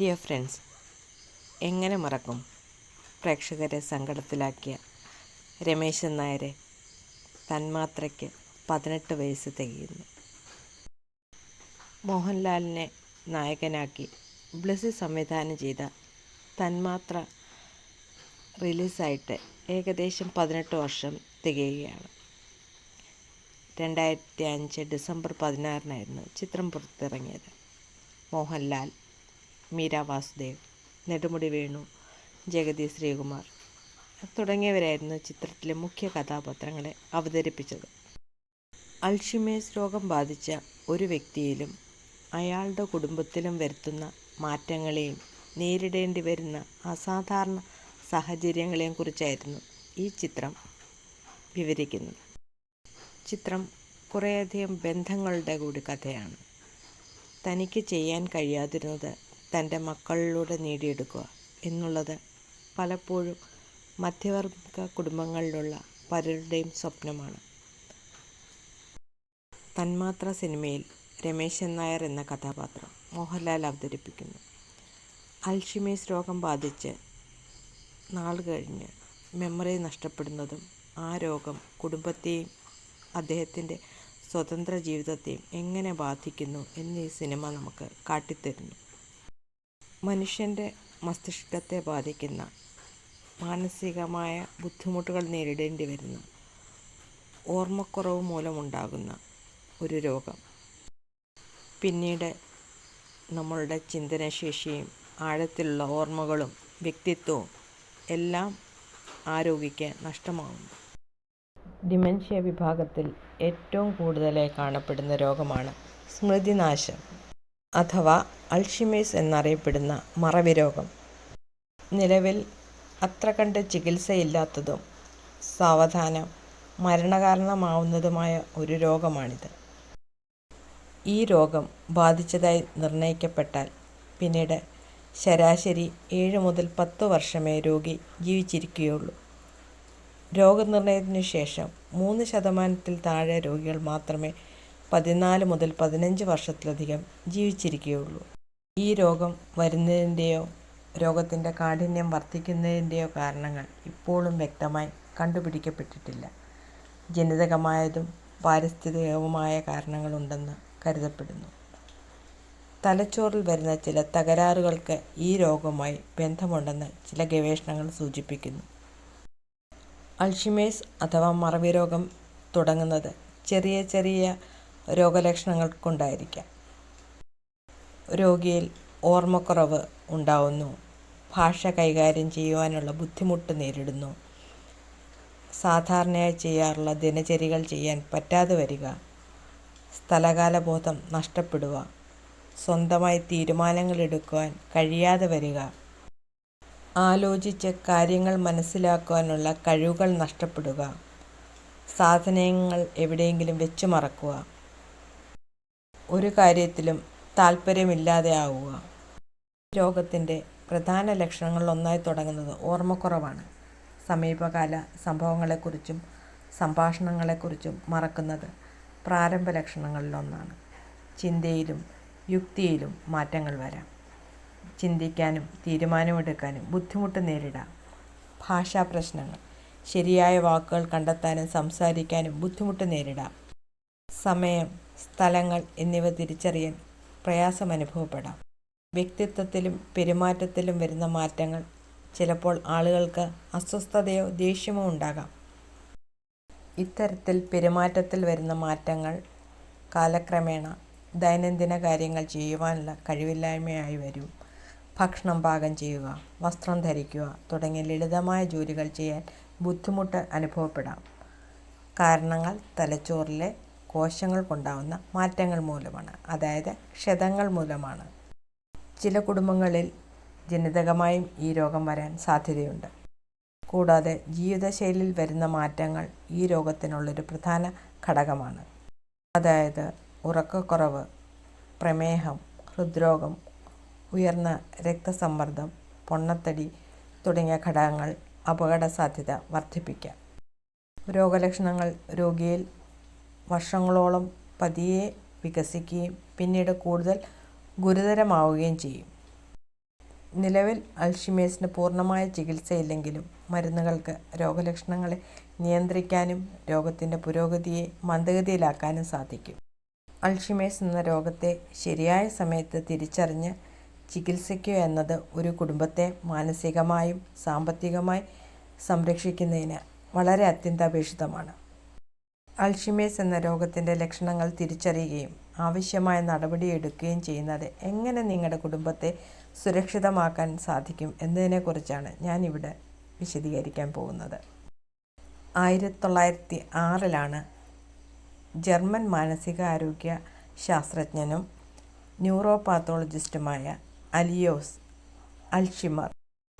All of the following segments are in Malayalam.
ഡിയർ ഫ്രണ്ട്സ് എങ്ങനെ മറക്കും? പ്രേക്ഷകരെ സങ്കടത്തിലാക്കിയ രമേശൻ നായരെ തന്മാത്രയ്ക്ക് പതിനെട്ട് വയസ്സ് തികയുന്നു. മോഹൻലാലിനെ നായകനാക്കി ബ്ലസ് സംവിധാനം ചെയ്ത തന്മാത്ര റിലീസായിട്ട് ഏകദേശം പതിനെട്ട് വർഷം തികയുകയാണ്. രണ്ടായിരത്തി അഞ്ച് ഡിസംബർ പതിനാറിനായിരുന്നു ചിത്രം പുറത്തിറങ്ങിയത്. മോഹൻലാൽ മീര വാസുദേവ് നെടുമുടി വേണു ജഗതി ശ്രീകുമാർ തുടങ്ങിയവരായിരുന്നു ചിത്രത്തിലെ മുഖ്യ കഥാപാത്രങ്ങളെ അവതരിപ്പിച്ചത്. അൽഷിമേസ് രോഗം ബാധിച്ച ഒരു വ്യക്തിയിലും അയാളുടെ കുടുംബത്തിലും വരുത്തുന്ന മാറ്റങ്ങളെയും നേരിടേണ്ടി വരുന്ന അസാധാരണ സാഹചര്യങ്ങളെയും കുറിച്ചായിരുന്നു ഈ ചിത്രം വിവരിക്കുന്നത്. ചിത്രം കുറേയധികം ബന്ധങ്ങളുടെ കൂടി കഥയാണ്. തനിക്ക് ചെയ്യാൻ കഴിയാതിരുന്നത് തന്റെ മക്കളിലൂടെ നേടിയെടുക്കുക എന്നുള്ളത് പലപ്പോഴും മധ്യവർഗ കുടുംബങ്ങളിലുള്ള പലരുടെയും സ്വപ്നമാണ്. തന്മാത്ര സിനിമയിൽ രമേശൻ നായർ എന്ന കഥാപാത്രം മോഹൻലാൽ അവതരിപ്പിക്കുന്നു. അൽഷിമേസ് രോഗം ബാധിച്ച് നാൾ കഴിഞ്ഞ് മെമ്മറി നഷ്ടപ്പെടുന്നതും ആ രോഗം കുടുംബത്തെയും അദ്ദേഹത്തിന്റെ സ്വതന്ത്ര ജീവിതത്തെയും എങ്ങനെ ബാധിക്കുന്നു എന്നീ സിനിമ നമുക്ക് കാട്ടിത്തരുന്നു. മനുഷ്യന്റെ മസ്തിഷ്കത്തെ ബാധിക്കുന്ന മാനസികമായ ബുദ്ധിമുട്ടുകൾ നേരിടേണ്ടി വരുന്ന ഓർമ്മക്കുറവ് മൂലമുണ്ടാകുന്ന ഒരു രോഗം. പിന്നീട് നമ്മളുടെ ചിന്തനശേഷിയും ആഴത്തിലുള്ള ഓർമ്മകളും വ്യക്തിത്വവും എല്ലാം ആരോഗ്യക്ക് നഷ്ടമാകുന്നു ഡിമെൻഷ്യ വിഭാഗത്തിൽ ഏറ്റവും കൂടുതലായി കാണപ്പെടുന്ന രോഗമാണ് സ്മൃതിനാശം. അഥവാ അൾഷിമേഴ്സ് എന്നറിയപ്പെടുന്ന മറവി രോഗം നിലവിൽ അത്ര കണ്ട് ചികിത്സയില്ലാത്തതും സാവധാനം മരണകാരണമാവുന്നതുമായ ഒരു രോഗമാണിത്. ഈ രോഗം ബാധിച്ചതായി നിർണയിക്കപ്പെട്ടാൽ പിന്നീട് ശരാശരി ഏഴ് മുതൽ പത്ത് വർഷമേ രോഗി ജീവിച്ചിരിക്കുകയുള്ളൂ. രോഗനിർണയത്തിനു ശേഷം മൂന്ന് ശതമാനത്തിൽ താഴെ രോഗികൾ മാത്രമേ പതിനാല് മുതൽ പതിനഞ്ച് വർഷത്തിലധികം ജീവിച്ചിരിക്കുകയുള്ളൂ. ഈ രോഗം വരുന്നതിന്റെയോ രോഗത്തിന്റെ കാഠിന്യം വർദ്ധിക്കുന്നതിന്റെയോ കാരണങ്ങൾ ഇപ്പോഴും വ്യക്തമായി കണ്ടുപിടിക്കപ്പെട്ടിട്ടില്ല. ജനിതകമായതും പാരിസ്ഥിതികവുമായ കാരണങ്ങളുണ്ടെന്ന് കരുതപ്പെടുന്നു. തലച്ചോറിൽ വരുന്ന ചില തകരാറുകൾക്ക് ഈ രോഗവുമായി ബന്ധമുണ്ടെന്ന് ചില ഗവേഷണങ്ങൾ സൂചിപ്പിക്കുന്നു. അൾഷിമേഴ്സ് അഥവാ മറവി രോഗം തുടങ്ങുന്നത് ചെറിയ ചെറിയ രോഗലക്ഷണങ്ങൾ കൊണ്ടായിരിക്കാം രോഗിയിൽ ഓർമ്മക്കുറവ് ഉണ്ടാവുന്നു. ഭാഷ കൈകാര്യം ചെയ്യുവാനുള്ള ബുദ്ധിമുട്ട് നേരിടുന്നു. സാധാരണയായി ചെയ്യാറുള്ള ദിനചര്യകൾ ചെയ്യാൻ പറ്റാതെ വരിക. സ്ഥലകാലബോധം നഷ്ടപ്പെടുക. സ്വന്തമായി തീരുമാനങ്ങൾ എടുക്കുവാൻ കഴിയാതെ വരിക. ആലോചിച്ച് കാര്യങ്ങൾ മനസ്സിലാക്കുവാനുള്ള കഴിവുകൾ നഷ്ടപ്പെടുക. സാധനങ്ങൾ എവിടെയെങ്കിലും വെച്ച് മറക്കുക. ഒരു കാര്യത്തിലും താല്പര്യമില്ലാതെ ആവുക രോഗത്തിന്റെ പ്രധാന ലക്ഷണങ്ങളിൽ ഒന്നായി തുടങ്ങുന്നത് ഓർമ്മക്കുറവാണ്. സമീപകാല സംഭവങ്ങളെക്കുറിച്ചും സംഭാഷണങ്ങളെക്കുറിച്ചും മറക്കുന്നത് പ്രാരംഭ ലക്ഷണങ്ങളിലൊന്നാണ്. ചിന്തയിലും യുക്തിയിലും മാറ്റങ്ങൾ വരാം. ചിന്തിക്കാനും തീരുമാനമെടുക്കാനും ബുദ്ധിമുട്ട് നേരിടാം. ഭാഷാ പ്രശ്നങ്ങൾ ശരിയായ വാക്കുകൾ കണ്ടെത്താനും സംസാരിക്കാനും ബുദ്ധിമുട്ട് നേരിടാം. സമയം സ്ഥലങ്ങൾ എന്നിവ തിരിച്ചറിയാൻ പ്രയാസം അനുഭവപ്പെടാം. വ്യക്തിത്വത്തിലും പെരുമാറ്റത്തിലും വരുന്ന മാറ്റങ്ങൾ ചിലപ്പോൾ ആളുകൾക്ക് അസ്വസ്ഥതയോ ദേഷ്യമോ ഉണ്ടാകാം. ഇത്തരത്തിൽ പെരുമാറ്റത്തിൽ വരുന്ന മാറ്റങ്ങൾ കാലക്രമേണ ദൈനംദിന കാര്യങ്ങൾ ചെയ്യുവാനുള്ള കഴിവില്ലായ്മയായി വരും. ഭക്ഷണം പാകം ചെയ്യുക വസ്ത്രം ധരിക്കുക തുടങ്ങിയ ലളിതമായ ജോലികൾ ചെയ്യാൻ ബുദ്ധിമുട്ട് അനുഭവപ്പെടാം. കാരണങ്ങൾ തലച്ചോറിലെ കോശങ്ങൾക്കുണ്ടാവുന്ന മാറ്റങ്ങൾ മൂലമാണ് അതായത് ക്ഷതങ്ങൾ മൂലമാണ്. ചില കുടുംബങ്ങളിൽ ജനിതകമായും ഈ രോഗം വരാൻ സാധ്യതയുണ്ട്. കൂടാതെ ജീവിതശൈലിയിൽ വരുന്ന മാറ്റങ്ങൾ ഈ രോഗത്തിനുള്ളൊരു പ്രധാന ഘടകമാണ്. അതായത് ഉറക്കക്കുറവ് പ്രമേഹം ഹൃദ്രോഗം ഉയർന്ന രക്തസമ്മർദ്ദം പൊണ്ണത്തടി തുടങ്ങിയ ഘടകങ്ങൾ അപകട സാധ്യത വർദ്ധിപ്പിക്കാം. രോഗലക്ഷണങ്ങൾ രോഗിയിൽ വർഷങ്ങളോളം പതിയെ വികസിക്കുകയും പിന്നീട് കൂടുതൽ ഗുരുതരമാവുകയും ചെയ്യും നിലവിൽ അൽഷിമേഴ്സിന് പൂർണമായ ചികിത്സയില്ലെങ്കിലും മരുന്നുകൾക്ക് രോഗലക്ഷണങ്ങളെ നിയന്ത്രിക്കാനും രോഗത്തിന്റെ പുരോഗതിയെ മന്ദഗതിയിലാക്കാനും സാധിക്കും. അൽഷിമേഴ്സ് എന്ന രോഗത്തെ ശരിയായ സമയത്ത് തിരിച്ചറിഞ്ഞ് ചികിത്സിക്കുക എന്നത് ഒരു കുടുംബത്തെ മാനസികമായും സാമ്പത്തികമായി സംരക്ഷിക്കുന്നതിന് വളരെ അത്യന്താപേക്ഷിതമാണ്. അൽഷിമേഴ്സ് എന്ന രോഗത്തിന്റെ ലക്ഷണങ്ങൾ തിരിച്ചറിയുകയും ആവശ്യമായ നടപടിയെടുക്കുകയും ചെയ്യുന്നത് എങ്ങനെ നിങ്ങളുടെ കുടുംബത്തെ സുരക്ഷിതമാക്കാൻ സാധിക്കും എന്നതിനെക്കുറിച്ചാണ് ഞാനിവിടെ വിശദീകരിക്കാൻ പോകുന്നത്. ആയിരത്തി തൊള്ളായിരത്തി ആറിലാണ് ജർമ്മൻ മാനസികാരോഗ്യ ശാസ്ത്രജ്ഞനും ന്യൂറോപാത്തോളജിസ്റ്റുമായ അലിയോസ് അൽഷിമർ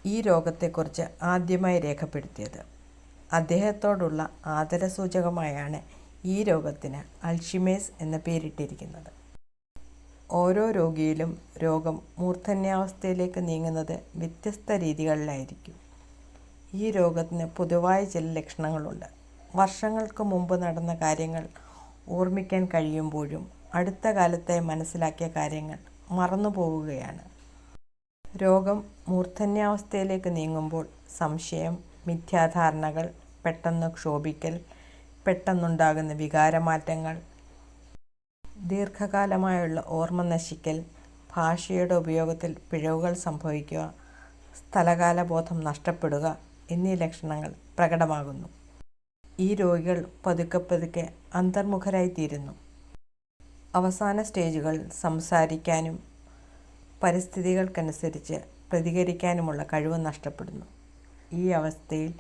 ഈ രോഗത്തെക്കുറിച്ച് ആദ്യമായി രേഖപ്പെടുത്തിയത്. അദ്ദേഹത്തോടുള്ള ആദരസൂചകമായാണ് ഈ രോഗത്തിന് അൽഷിമേഴ്സ് എന്ന പേരിട്ടിരിക്കുന്നത്. ഓരോ രോഗിയിലും രോഗം മൂർധന്യാവസ്ഥയിലേക്ക് നീങ്ങുന്നത് വ്യത്യസ്ത രീതികളിലായിരിക്കും. ഈ രോഗത്തിന് പൊതുവായ ചില ലക്ഷണങ്ങളുണ്ട്. വർഷങ്ങൾക്ക് മുമ്പ് നടന്ന കാര്യങ്ങൾ ഓർമ്മിക്കാൻ കഴിയുമ്പോഴും അടുത്ത കാലത്തെ മനസ്സിലാക്കിയ കാര്യങ്ങൾ മറന്നുപോവുകയാണ്. രോഗം മൂർധന്യാവസ്ഥയിലേക്ക് നീങ്ങുമ്പോൾ സംശയം, മിഥ്യാധാരണകൾ, പെട്ടെന്ന് ക്ഷോഭിക്കൽ, പെട്ടെന്നുണ്ടാകുന്ന വികാരമാറ്റങ്ങൾ, ദീർഘകാലമായുള്ള ഓർമ്മ നശിക്കൽ, ഭാഷയുടെ ഉപയോഗത്തിൽ പിഴവുകൾ സംഭവിക്കുക, സ്ഥലകാലബോധം നഷ്ടപ്പെടുക എന്നീ ലക്ഷണങ്ങൾ പ്രകടമാകുന്നു. ഈ രോഗികൾ പതുക്കെ പതുക്കെ അന്തർമുഖരായിത്തീരുന്നു. അവസാന സ്റ്റേജുകൾ സംസാരിക്കാനും പരിസ്ഥിതികൾക്കനുസരിച്ച് പ്രതികരിക്കാനുമുള്ള കഴിവ് നഷ്ടപ്പെടുന്നു. ഈ അവസ്ഥയിൽ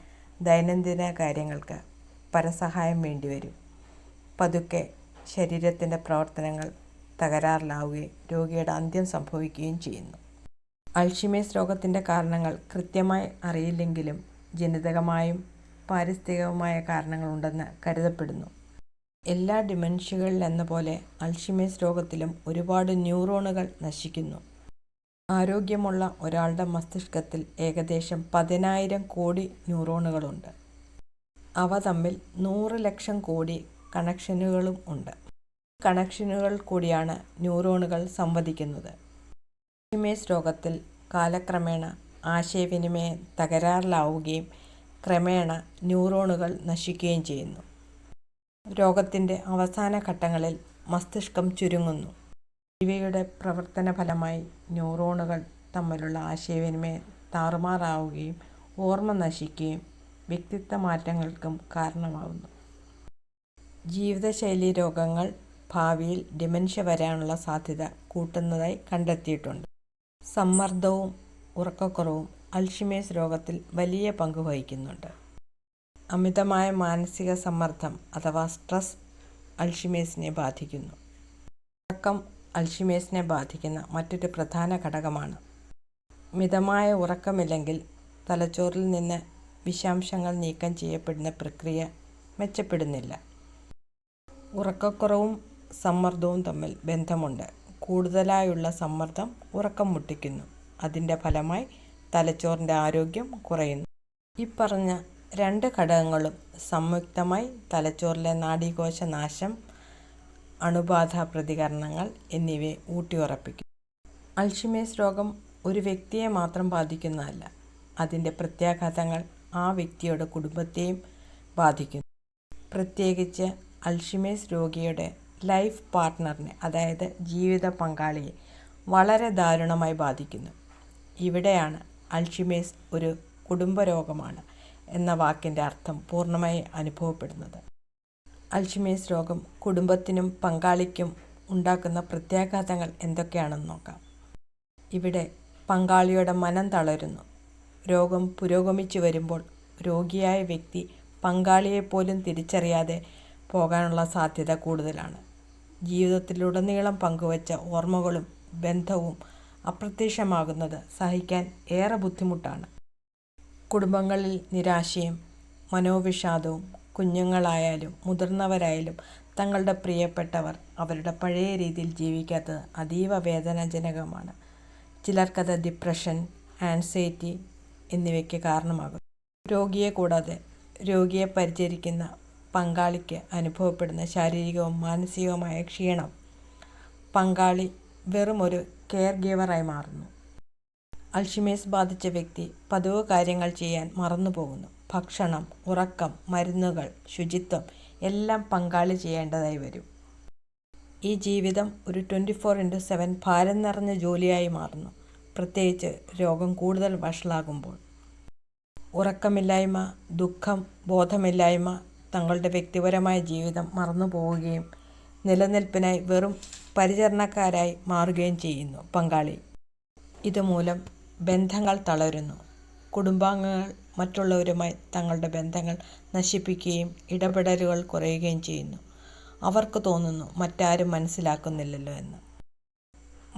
ദൈനംദിന കാര്യങ്ങൾക്ക് പരസഹായം വേണ്ടിവരും. പതുക്കെ ശരീരത്തിന്റെ പ്രവർത്തനങ്ങൾ തകരാറിലാവുകയും രോഗിയുടെ അന്ത്യം സംഭവിക്കുകയും ചെയ്യുന്നു. അൽഷിമേഴ്സ് രോഗത്തിന്റെ കാരണങ്ങൾ കൃത്യമായി അറിയില്ലെങ്കിലും ജനിതകമായും പാരിസ്ഥിതികവുമായ കാരണങ്ങളുണ്ടെന്ന് കരുതപ്പെടുന്നു. എല്ലാ ഡിമെൻഷ്യകളിലെന്ന പോലെ അൽഷിമേഴ്സ് രോഗത്തിലും ഒരുപാട് ന്യൂറോണുകൾ നശിക്കുന്നു. ആരോഗ്യമുള്ള ഒരാളുടെ മസ്തിഷ്കത്തിൽ ഏകദേശം പതിനായിരം കോടി ന്യൂറോണുകളുണ്ട്. അവ തമ്മിൽ നൂറ് ലക്ഷം കോടി കണക്ഷനുകളും ഉണ്ട്. ഈ കണക്ഷനുകൾ കൂടിയാണ് ന്യൂറോണുകൾ സംവദിക്കുന്നത്. അൽഷിമേഴ്സ് രോഗത്തിൽ കാലക്രമേണ ആശയവിനിമയം തകരാറിലാവുകയും ക്രമേണ ന്യൂറോണുകൾ നശിക്കുകയും ചെയ്യുന്നു. രോഗത്തിന്റെ അവസാന ഘട്ടങ്ങളിൽ മസ്തിഷ്കം ചുരുങ്ങുന്നു. ഇവയുടെ പ്രവർത്തന ഫലമായി ന്യൂറോണുകൾ തമ്മിലുള്ള ആശയവിനിമയം താറുമാറാവുകയും ഓർമ്മ നശിക്കുകയും വ്യക്തിത്വ മാറ്റങ്ങൾക്കും കാരണമാകുന്നു. ജീവിതശൈലി രോഗങ്ങൾ ഭാവിയിൽ ഡിമെൻഷ്യ വരാനുള്ള സാധ്യത കൂട്ടുന്നതായി കണ്ടെത്തിയിട്ടുണ്ട്. സമ്മർദ്ദവും ഉറക്കക്കുറവും അൽഷിമേഴ്സ് രോഗത്തിൽ വലിയ പങ്ക് വഹിക്കുന്നുണ്ട്. അമിതമായ മാനസിക സമ്മർദ്ദം അഥവാ സ്ട്രെസ് അൽഷിമേഴ്സിനെ ബാധിക്കുന്നു. ഉറക്കം അൽഷിമേഴ്സിനെ ബാധിക്കുന്ന മറ്റൊരു പ്രധാന ഘടകമാണ്. മിതമായ ഉറക്കമില്ലെങ്കിൽ തലച്ചോറിൽ നിന്ന് വിഷാംശങ്ങൾ നീക്കം ചെയ്യപ്പെടുന്ന പ്രക്രിയ മെച്ചപ്പെടുന്നില്ല. ഉറക്കക്കുറവും സമ്മർദ്ദവും തമ്മിൽ ബന്ധമുണ്ട്. കൂടുതലായുള്ള സമ്മർദ്ദം ഉറക്കം മുട്ടിക്കുന്നു. അതിന്റെ ഫലമായി തലച്ചോറിന്റെ ആരോഗ്യം കുറയുന്നു. ഇപ്പറഞ്ഞ രണ്ട് ഘടകങ്ങളും സംയുക്തമായി തലച്ചോറിലെ നാഡീകോശനാശം, അണുബാധാ പ്രതികരണങ്ങൾ എന്നിവയെ ഊട്ടിയുറപ്പിക്കും അൽഷിമേഴ്സ് രോഗം ഒരു വ്യക്തിയെ മാത്രം ബാധിക്കുന്നതല്ല. അതിന്റെ പ്രത്യാഘാതങ്ങൾ ആ വ്യക്തിയുടെ കുടുംബത്തെയും ബാധിക്കുന്നു. പ്രത്യേകിച്ച് അൽഷിമേഴ്സ് രോഗിയുടെ ലൈഫ് പാർട്ട്ണറിനെ അതായത് ജീവിത പങ്കാളിയെ വളരെ ദാരുണമായി ബാധിക്കുന്നു. ഇവിടെയാണ് അൽഷിമേഴ്സ് ഒരു കുടുംബരോഗമാണ് എന്ന വാക്കിന്റെ അർത്ഥം പൂർണമായി അനുഭവപ്പെടുന്നത്. അൽഷിമേഴ്സ് രോഗം കുടുംബത്തിനും പങ്കാളിക്കും ഉണ്ടാക്കുന്ന പ്രത്യാഘാതങ്ങൾ എന്തൊക്കെയാണെന്ന് നോക്കാം. ഇവിടെ പങ്കാളിയുടെ മനം തളരുന്നു. രോഗം പുരോഗമിച്ചു വരുമ്പോൾ രോഗിയായ വ്യക്തി പങ്കാളിയെപ്പോലും തിരിച്ചറിയാതെ പോകാനുള്ള സാധ്യത കൂടുതലാണ്. ജീവിതത്തിലുടനീളം പങ്കുവച്ച ഓർമ്മകളും ബന്ധവും അപ്രത്യക്ഷമാകുന്നത് സഹിക്കാൻ ഏറെ ബുദ്ധിമുട്ടാണ്. കുടുംബങ്ങളിൽ നിരാശയും മനോവിഷാദവും കുഞ്ഞുങ്ങളായാലും മുതിർന്നവരായാലും തങ്ങളുടെ പ്രിയപ്പെട്ടവർ അവരുടെ പഴയ രീതിയിൽ ജീവിക്കാത്തത് അതീവ വേദനാജനകമാണ്. ചിലർക്കത് ഡിപ്രഷൻ, ആൻസൈറ്റി എന്നിവയ്ക്ക് കാരണമാകും രോഗിയെ കൂടാതെ രോഗിയെ പരിചരിക്കുന്ന പങ്കാളിക്ക് അനുഭവപ്പെടുന്ന ശാരീരികവും മാനസികവുമായ ക്ഷീണം പങ്കാളി വെറുമൊരു കെയർ ഗീവറായി മാറുന്നു. അൾഷിമേഴ്സ് ബാധിച്ച വ്യക്തി പതിവ് കാര്യങ്ങൾ ചെയ്യാൻ മറന്നുപോകുന്നു. ഭക്ഷണം, ഉറക്കം, മരുന്നുകൾ, ശുചിത്വം എല്ലാം പങ്കാളി ചെയ്യേണ്ടതായി വരും. ഈ ജീവിതം ഒരു ട്വന്റി ഫോർ ഇന്റു സെവൻ ഭാരം നിറഞ്ഞ ജോലിയായി മാറുന്നു, പ്രത്യേകിച്ച് രോഗം കൂടുതൽ വഷളാകുമ്പോൾ. ഉറക്കമില്ലായ്മ, ദുഃഖം, ബോധമില്ലായ്മ, തങ്ങളുടെ വ്യക്തിപരമായ ജീവിതം മറന്നു പോവുകയും നിലനിൽപ്പിനായി വെറും പരിചരണക്കാരായി മാറുകയും ചെയ്യുന്നു പങ്കാളി. ഇതുമൂലം ബന്ധങ്ങൾ തളരുന്നു. കുടുംബാംഗങ്ങൾ മറ്റുള്ളവരുമായി തങ്ങളുടെ ബന്ധങ്ങൾ നശിപ്പിക്കുകയും ഇടപെടലുകൾ കുറയുകയും ചെയ്യുന്നു. അവർക്ക് തോന്നുന്നു മറ്റാരും മനസ്സിലാക്കുന്നില്ലല്ലോ എന്ന്.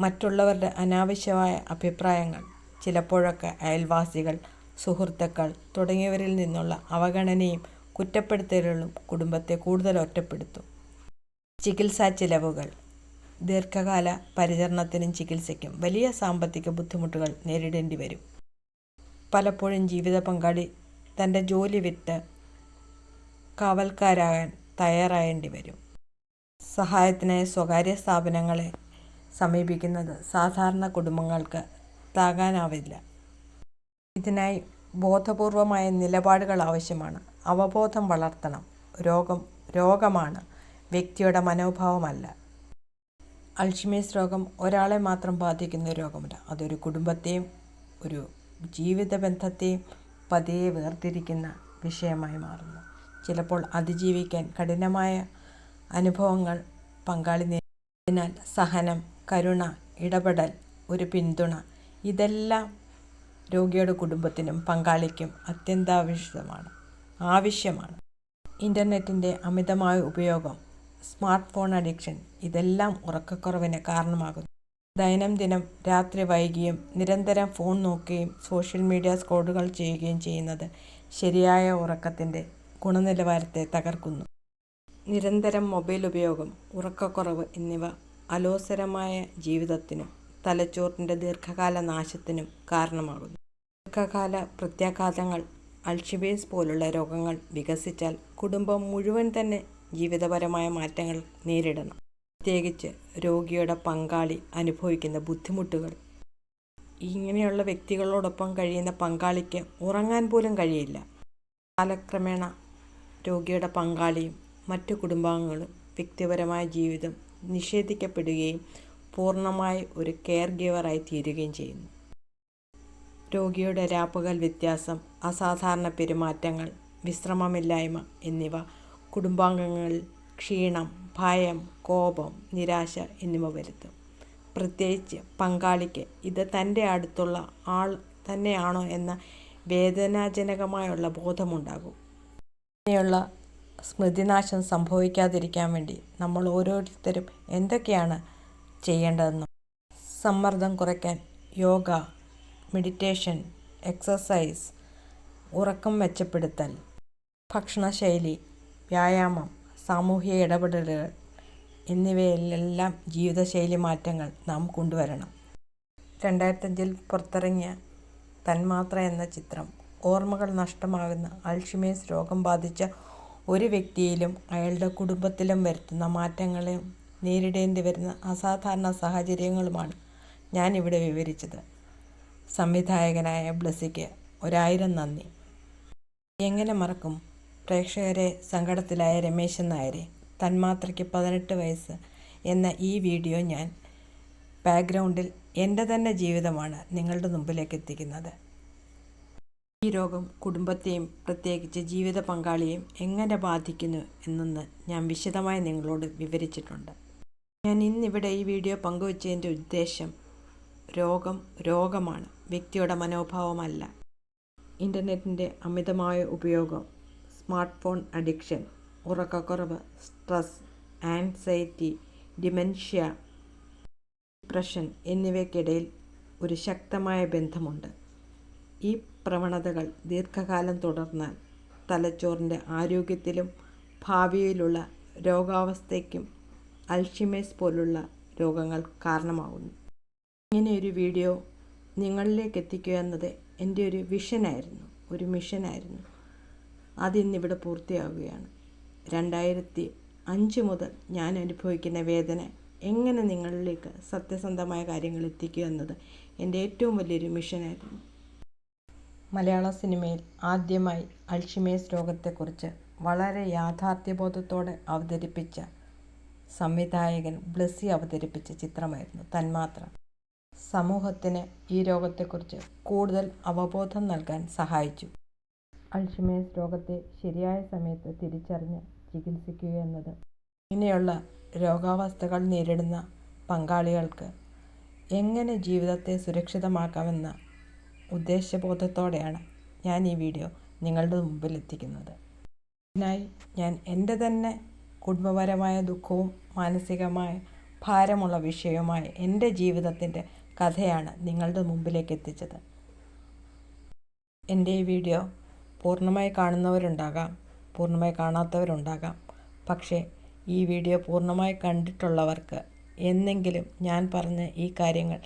മറ്റുള്ളവരുടെ അനാവശ്യമായ അഭിപ്രായങ്ങൾ, ചിലപ്പോഴൊക്കെ അയൽവാസികൾ, സുഹൃത്തുക്കൾ തുടങ്ങിയവരിൽ നിന്നുള്ള അവഗണനയും കുറ്റപ്പെടുത്തലുകളും കുടുംബത്തെ കൂടുതൽ ഒറ്റപ്പെടുത്തും. ചികിത്സാച്ചിലവുകൾ ദീർഘകാല പരിചരണത്തിനും ചികിത്സയ്ക്കും വലിയ സാമ്പത്തിക ബുദ്ധിമുട്ടുകൾ നേരിടേണ്ടി വരും പലപ്പോഴും ജീവിത പങ്കാളി തന്റെ ജോലി വിട്ട് കാവൽക്കാരാകാൻ തയ്യാറായേണ്ടി വരും സഹായത്തിനായി സ്വകാര്യ സ്ഥാപനങ്ങളെ സമീപിക്കുന്നത് സാധാരണ കുടുംബങ്ങൾക്ക് താങ്ങാനാവില്ല. ഇതിനായി ബോധപൂർവമായ നിലപാടുകൾ ആവശ്യമാണ്. അവബോധം വളർത്തണം. രോഗം രോഗമാണ്, വ്യക്തിയുടെ മനോഭാവമല്ല. അൾഷിമേഴ്സ് രോഗം ഒരാളെ മാത്രം ബാധിക്കുന്ന രോഗമല്ല. അതൊരു കുടുംബത്തെയും ഒരു ജീവിത ബന്ധത്തെയും പതിയെ വേർതിരിക്കുന്ന വിഷയമായി മാറുന്നു. ചിലപ്പോൾ അതിജീവിക്കാൻ കഠിനമായ അനുഭവങ്ങൾ പങ്കാളി നേരിടുന്നതിനാൽ സഹനം, കരുണ, ഇടപെടൽ, ഒരു പിന്തുണ ഇതെല്ലാം രോഗിയുടെ കുടുംബത്തിനും പങ്കാളിക്കും അത്യന്താപേക്ഷിതമാണ്, ആവശ്യമാണ്. ഇന്റർനെറ്റിന്റെ അമിതമായ ഉപയോഗം, സ്മാർട്ട് ഫോൺ അഡിക്ഷൻ ഇതെല്ലാം ഉറക്കക്കുറവിന് കാരണമാകുന്നു. ദൈനംദിനം രാത്രി വൈകിയും നിരന്തരം ഫോൺ നോക്കുകയും സോഷ്യൽ മീഡിയ സ്ക്രോളുകൾ ചെയ്യുകയും ചെയ്യുന്നത് ശരിയായ ഉറക്കത്തിന്റെ ഗുണനിലവാരത്തെ തകർക്കുന്നു. നിരന്തരം മൊബൈൽ ഉപയോഗം, ഉറക്കക്കുറവ് എന്നിവ അലോസരമായ ജീവിതത്തിനും തലച്ചോറിന്റെ ദീർഘകാല നാശത്തിനും കാരണമാകുന്നു. ദീർഘകാല പ്രത്യാഘാതങ്ങൾ അൾഷിബേസ് പോലുള്ള രോഗങ്ങൾ വികസിച്ചാൽ കുടുംബം മുഴുവൻ തന്നെ ജീവിതപരമായ മാറ്റങ്ങൾ നേരിടണം. പ്രത്യേകിച്ച് രോഗിയുടെ പങ്കാളി അനുഭവിക്കുന്ന ബുദ്ധിമുട്ടുകൾ. ഇങ്ങനെയുള്ള വ്യക്തികളോടൊപ്പം കഴിയുന്ന പങ്കാളിക്ക് ഉറങ്ങാൻ പോലും കഴിയില്ല. കാലക്രമേണ രോഗിയുടെ പങ്കാളിയും മറ്റു കുടുംബാംഗങ്ങളും വ്യക്തിപരമായ ജീവിതം നിഷേധിക്കപ്പെടുകയും പൂർണമായി ഒരു കെയർ ഗിവറായി തീരുകയും ചെയ്യുന്നു. രോഗിയുടെ രാപ്പകൽ വ്യത്യാസം, അസാധാരണ പെരുമാറ്റങ്ങൾ, വിശ്രമമില്ലായ്മ എന്നിവ കുടുംബാംഗങ്ങളിൽ ക്ഷീണം, ഭയം, കോപം, നിരാശ എന്നിവ വരുത്തും. പ്രത്യേകിച്ച് പങ്കാളിക്ക് ഇത് തന്റെ അടുത്തുള്ള ആൾ തന്നെയാണോ എന്ന വേദനാജനകമായുള്ള ബോധമുണ്ടാകും. ഇങ്ങനെയുള്ള സ്മൃതിനാശം സംഭവിക്കാതിരിക്കാൻ വേണ്ടി നമ്മൾ ഓരോരുത്തരും എന്തൊക്കെയാണ് ചെയ്യേണ്ടതെന്നും. സമ്മർദ്ദം കുറയ്ക്കാൻ യോഗ, മെഡിറ്റേഷൻ, എക്സസൈസ് ഉറക്കം മെച്ചപ്പെടുത്തൽ, ഭക്ഷണശൈലി, വ്യായാമം, സാമൂഹിക ഇടപെടലുകൾ എന്നിവയിലെല്ലാം ജീവിതശൈലി മാറ്റങ്ങൾ നാം കൊണ്ടുവരണം. രണ്ടായിരത്തഞ്ചിൽ പുറത്തിറങ്ങിയ തന്മാത്ര എന്ന ചിത്രം ഓർമ്മകൾ നഷ്ടമാകുന്ന അൾഷിമേഴ്സ് രോഗം ബാധിച്ച ഒരു വ്യക്തിയിലും അയാളുടെ കുടുംബത്തിലും വരുത്തുന്ന മാറ്റങ്ങളെയും നേരിടേണ്ടി വരുന്ന അസാധാരണ സാഹചര്യങ്ങളുമാണ് ഞാനിവിടെ വിവരിച്ചത്. സംവിധായകനായ ബ്ലസിക്ക് ഒരായിരം നന്ദി. എങ്ങനെ മറക്കും പ്രേക്ഷകരെ സങ്കടത്തിലായ രമേശൻ നായരെ. തന്മാത്രയ്ക്ക് പതിനെട്ട് വയസ്സ് എന്ന ഈ വീഡിയോ ഞാൻ ബാക്ക്ഗ്രൗണ്ടിൽ എന്റെ തന്നെ ജീവിതമാണ് നിങ്ങളുടെ മുമ്പിലേക്ക് എത്തിക്കുന്നത്. ഈ രോഗം കുടുംബത്തെയും പ്രത്യേകിച്ച് ജീവിത പങ്കാളിയെയും എങ്ങനെ ബാധിക്കുന്നു എന്നൊന്ന് ഞാൻ വിശദമായി നിങ്ങളോട് വിവരിച്ചിട്ടുണ്ട്. ഞാൻ ഇന്നിവിടെ ഈ വീഡിയോ പങ്കുവച്ചതിന്റെ ഉദ്ദേശം രോഗം രോഗമാണ്, വ്യക്തിയുടെ മനോഭാവമല്ല. ഇന്റർനെറ്റിന്റെ അമിതമായ ഉപയോഗം, സ്മാർട്ട് ഫോൺ അഡിക്ഷൻ, ഉറക്കക്കുറവ്, സ്ട്രെസ്, ആൻസൈറ്റി, ഡിമെൻഷ്യ, ഡിപ്രഷൻ എന്നിവയ്ക്കിടയിൽ ഒരു ശക്തമായ ബന്ധമുണ്ട്. ഈ പ്രവണതകൾ ദീർഘകാലം തുടർന്നാൽ തലച്ചോറിന്റെ ആരോഗ്യത്തിലും ഭാവിയിലുള്ള രോഗാവസ്ഥയ്ക്കും അൽഷിമേസ് പോലുള്ള രോഗങ്ങൾ കാരണമാകുന്നു. ഇങ്ങനെയൊരു വീഡിയോ നിങ്ങളിലേക്ക് എത്തിക്കുക എന്നത് എന്റെ ഒരു വിഷനായിരുന്നു, ഒരു മിഷനായിരുന്നു. അതിന്നിവിടെ പൂർത്തിയാവുകയാണ്. രണ്ടായിരത്തി അഞ്ച് മുതൽ ഞാൻ അനുഭവിക്കുന്ന വേദന എങ്ങനെ നിങ്ങളിലേക്ക് സത്യസന്ധമായ കാര്യങ്ങൾ എത്തിക്കുക എന്നത് എന്റെ ഏറ്റവും വലിയൊരു മിഷനായിരുന്നു മലയാള സിനിമയിൽ ആദ്യമായി അൾഷിമേഴ്സ് രോഗത്തെക്കുറിച്ച് വളരെ യാഥാർത്ഥ്യബോധത്തോടെ അവതരിപ്പിച്ച സംവിധായകൻ ബ്ലസ്സി അവതരിപ്പിച്ച ചിത്രമായിരുന്നു തന്മാത്ര. സമൂഹത്തിന് ഈ രോഗത്തെക്കുറിച്ച് കൂടുതൽ അവബോധം നൽകാൻ സഹായിച്ചു. അൾഷിമേഴ്സ് രോഗത്തെ ശരിയായ സമയത്ത് തിരിച്ചറിഞ്ഞ് ചികിത്സിക്കുക എന്നത്. ഇങ്ങനെയുള്ള രോഗാവസ്ഥകൾ നേരിടുന്ന പങ്കാളികൾക്ക് എങ്ങനെ ജീവിതത്തെ സുരക്ഷിതമാക്കാമെന്ന ഉദ്ദേശബോധത്തോടെയാണ് ഞാൻ ഈ വീഡിയോ നിങ്ങളുടെ മുമ്പിൽ എത്തിക്കുന്നത് ഇതിനായി ഞാൻ എന്റെ തന്നെ കുടുംബപരമായ ദുഃഖവും മാനസികമായ ഭാരമുള്ള വിഷയവുമായ എന്റെ ജീവിതത്തിന്റെ കഥയാണ് നിങ്ങളുടെ മുമ്പിലേക്ക് എത്തിച്ചത്. എന്റെ ഈ വീഡിയോ പൂർണമായി കാണുന്നവരുണ്ടാകാം പൂർണമായി കാണാത്തവരുണ്ടാകാം. പക്ഷേ ഈ വീഡിയോ പൂർണമായി കണ്ടിട്ടുള്ളവർക്ക് എന്നെങ്കിലും ഞാൻ പറഞ്ഞ ഈ കാര്യങ്ങൾ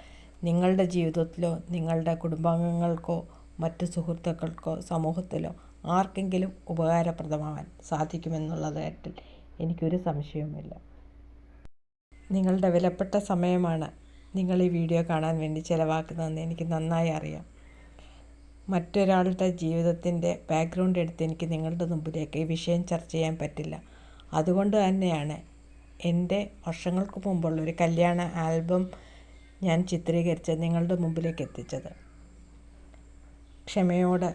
നിങ്ങളുടെ ജീവിതത്തിലോ നിങ്ങളുടെ കുടുംബാംഗങ്ങൾക്കോ മറ്റ് സുഹൃത്തുക്കൾക്കോ സമൂഹത്തിലോ ആർക്കെങ്കിലും ഉപകാരപ്രദമാവാൻ സാധിക്കുമെന്നുള്ള കാര്യത്തിൽ എനിക്കൊരു സംശയവുമില്ല. നിങ്ങളുടെ വിലപ്പെട്ട സമയമാണ് നിങ്ങൾ ഈ വീഡിയോ കാണാൻ വേണ്ടി ചിലവാക്കുന്നതെന്ന് എനിക്ക് നന്നായി അറിയാം. മറ്റൊരാളുടെ ജീവിതത്തിന്റെ ബാക്ക്ഗ്രൗണ്ട് എടുത്ത് എനിക്ക് നിങ്ങളുടെ മുമ്പിലേക്ക് ഈ വിഷയം ചർച്ച ചെയ്യാൻ പറ്റില്ല. അതുകൊണ്ട് തന്നെയാണ് എന്റെ വർഷങ്ങൾക്ക് മുമ്പുള്ള ഒരു കല്യാണ ആൽബം ഞാൻ ചിത്രീകരിച്ച് നിങ്ങളുടെ മുമ്പിലേക്ക് എത്തിച്ചത്. ക്ഷമയോടെ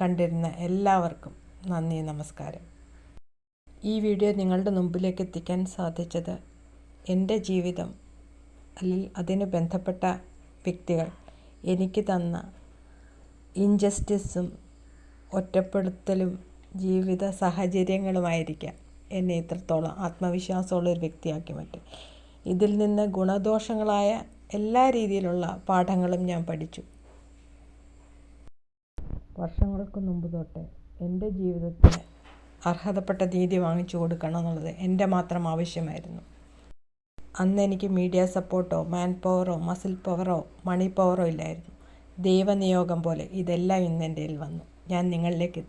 കണ്ടിരുന്ന എല്ലാവർക്കും നന്ദി നമസ്കാരം. ഈ വീഡിയോ നിങ്ങളുടെ മുമ്പിലേക്ക് എത്തിക്കാൻ സാധിച്ചത് എന്റെ ജീവിതം അല്ലെങ്കിൽ അതിന് ബന്ധപ്പെട്ട വ്യക്തികൾ എനിക്ക് തന്ന ഇൻജസ്റ്റിസും ഒറ്റപ്പെടുത്തലും ജീവിത സാഹചര്യങ്ങളുമായിരിക്കാം എന്നെ ഇത്രത്തോളം ആത്മവിശ്വാസമുള്ള ഒരു വ്യക്തിയാക്കി മാറ്റി. ഇതിൽ നിന്ന് ഗുണദോഷങ്ങളായ എല്ലാ രീതിയിലുള്ള പാഠങ്ങളും ഞാൻ പഠിച്ചു. വർഷങ്ങൾക്ക് മുമ്പ് തൊട്ട് എന്റെ ജീവിതത്തിന് അർഹതപ്പെട്ട നീതി വാങ്ങിച്ചു കൊടുക്കണം എന്നുള്ളത് എന്റെ മാത്രം ആവശ്യമായിരുന്നു. അന്ന് എനിക്ക് മീഡിയ സപ്പോർട്ടോ മാൻ പവറോ മസിൽ പവറോ മണി പവറോ ഇല്ലായിരുന്നു. ദൈവനിയോഗം പോലെ ഇതെല്ലാം ഇന്ന് എന്റെ വന്നു. ഞാൻ നിങ്ങളിലേക്ക്